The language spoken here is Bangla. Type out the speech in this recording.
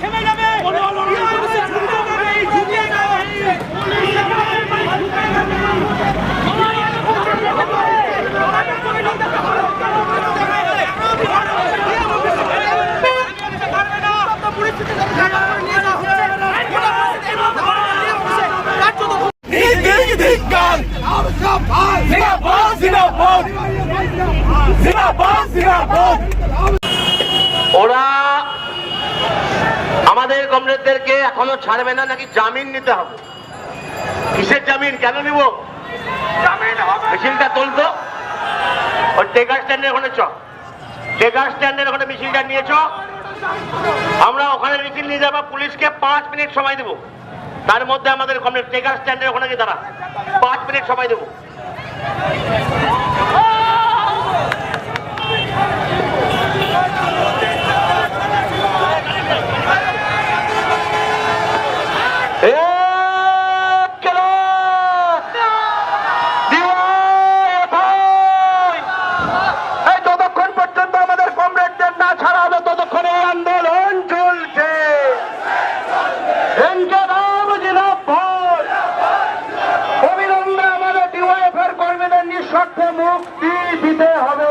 থেমে যাবে Zina Bond! Zina Bond! Zina Bond! আমাদের এখনও ছাড়বে না নাকি জামিন নিতে হবে? কিসের জামিন? কেন নিব? মিছিলটা তুলতো ওই টেকার স্ট্যান্ডের ওখানে চ। টেকার স্ট্যান্ডের ওখানে মিছিলটা নিয়ে চ। আমরা ওখানে মিছিল নিয়ে যাব পুলিশকে পাঁচ মিনিট সময় দেবো। তার মধ্যে আমাদের টেকার স্ট্যান্ডের ওখানে গিয়ে দাঁড়া। পাঁচ মিনিট সময় দেবো। তাকে মুক্তি দিতে হবে।